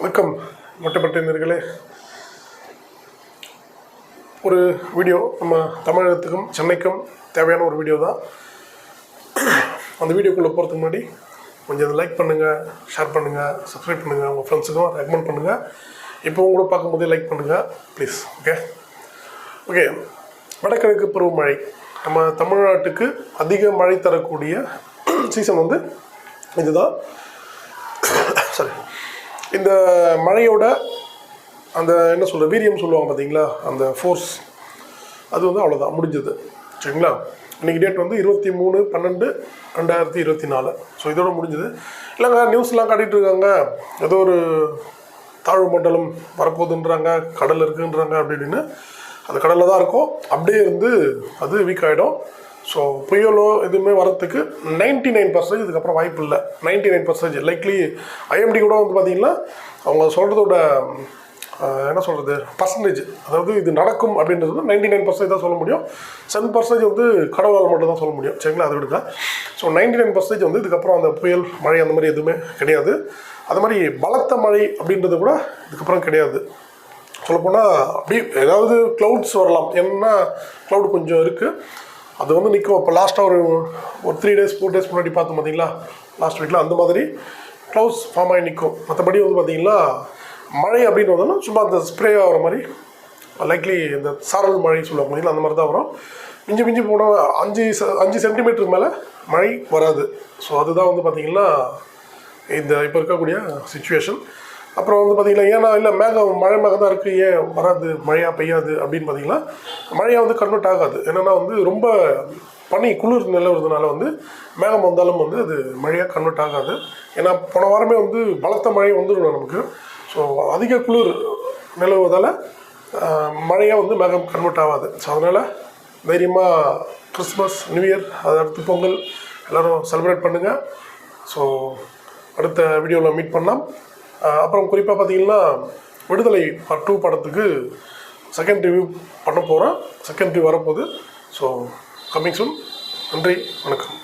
வணக்கம் மொட்டைப்பட்டினர்களே ஒரு வீடியோ நம்ம தமிழகத்துக்கும் சென்னைக்கும் தேவையான ஒரு வீடியோ தான். அந்த வீடியோக்குள்ளே போகிறதுக்கு முன்னாடி கொஞ்சம் அதை லைக் பண்ணுங்கள் ஷேர் பண்ணுங்கள் சப்ஸ்கிரைப் பண்ணுங்கள் உங்கள் ஃப்ரெண்ட்ஸுக்கும் ரெக்கமெண்ட் பண்ணுங்கள் இப்போ கூட பார்க்கும்போதே லைக் பண்ணுங்கள் ப்ளீஸ் ஓகே ஓகே வடகிழக்கு பருவமழை. நம்ம தமிழ்நாட்டுக்கு அதிக மழை தரக்கூடிய சீசன் வந்து இதுதான். சாரி இந்த மழையோட அந்த என்ன சொல்கிற வீரியம் சொல்லுவாங்க பார்த்தீங்களா அந்த ஃபோர்ஸ் அது வந்து அவ்வளோதான் முடிஞ்சது. சரிங்களா? இன்னைக்கு டேட் வந்து இருபத்தி மூணு பன்னெண்டு ரெண்டாயிரத்தி இருபத்தி நாலு. ஸோ இதோட முடிஞ்சது. இல்லைங்க நியூஸ்லாம் காட்டிகிட்டு இருக்காங்க. ஏதோ ஒரு தாழ்வு மண்டலம் வரப்போகுதுன்றாங்க கடல் இருக்குன்றாங்க அப்படி இப்படின்னு. அந்த கடலில் தான் இருக்கும். அப்படியே இருந்து அது வீக் ஆகிடும் ஸோ புயலோ எதுவுமே வரத்துக்கு நைன்டி நைன் பர்சன்டேஜ் இதுக்கப்புறம் வாய்ப்பு இல்லை. Ninety nine percentage likely IMD கூட வந்து பார்த்தீங்கன்னா அவங்க சொல்கிறதோட என்ன சொல்கிறது பர்சன்டேஜ் அதாவது இது நடக்கும் அப்படின்றது வந்து நைன்டி நைன் பர்சன்டேஜ் தான் சொல்ல முடியும். செவன் பர்சன்டேஜ் வந்து கடவுளால் மட்டும் தான் சொல்ல முடியும். சரிங்களா? அதை விடுங்க ஸோ நைன்டி நைன் பர்சன்டேஜ் வந்து இதுக்கப்புறம் அந்த புயல் மழை அந்த மாதிரி எதுவுமே கிடையாது. அது மாதிரி பலத்த மழை அப்படின்றது கூட இதுக்கப்புறம் கிடையாது. சொல்லப்போனால் அப்படி ஏதாவது க்ளவுட்ஸ் வரலாம். ஏன்னா க்ளவுட் கொஞ்சம் இருக்குது அது வந்து நிற்கும் இப்போ லாஸ்ட்டாக ஒரு ஒரு த்ரீ டேஸ் ஃபோர் டேஸ் முன்னாடி பார்த்தோம் பார்த்தீங்களா லாஸ்ட் வீக்கில் அந்த மாதிரி க்ளவுட்ஸ் ஃபார்ம் ஆகி நிற்கும் மற்றபடி வந்து பார்த்திங்கன்னா மழை அப்படின்னு வந்தோம்னா சும்மா அந்த ஸ்ப்ரே ஆகிற மாதிரி லைக்லி இந்த சாரல் மழை சொல்லுவாங்க பார்த்தீங்களா அந்த மாதிரி தான் வரும். மிஞ்சி மிஞ்சி போனால் அஞ்சு அஞ்சு சென்டிமீட்டருக்கு மேலே மழை வராது. ஸோ அதுதான் வந்து பார்த்திங்கன்னா இந்த இப்போ இருக்கக்கூடிய சுச்சுவேஷன் அப்புறம் வந்து பார்த்தீங்கன்னா ஏன்னா இல்லை மேகம் மழை மேகம் தான் இருக்குது ஏன் வராது மழையாக பெய்யாது அப்படின்னு பார்த்தீங்கன்னா மழையாக வந்து கன்வெர்ட் ஆகாது. என்னென்னா வந்து ரொம்ப பனி குளிர் நிலவுறதுனால வந்து மேகம் வந்தாலும் வந்து அது மழையாக கன்வெர்ட் ஆகாது. ஏன்னா போன வாரமே வந்து பலத்த மழை வந்துடும் நமக்கு. ஸோ அதிக குளிர் நிலவுவதால் மழையாக வந்து மேகம் கன்வெர்ட் ஆகாது. ஸோ அதனால் தைரியமாக கிறிஸ்மஸ் நியூ இயர் அதை அடுத்து பொங்கல் எல்லோரும் செலிப்ரேட் பண்ணுங்கள் ஸோ அடுத்த வீடியோவில் மீட் பண்ணலாம். அப்புறம் குறிப்பாக பார்த்தீங்கன்னா விடுதலை பார்ட் டூ படத்துக்கு செகண்ட் ரிவ்யூ பண்ண போகிறோம் செகண்ட் ரிவ்யூ வரப்போகுது. ஸோ கம்மிங் சூன் நன்றி வணக்கம்.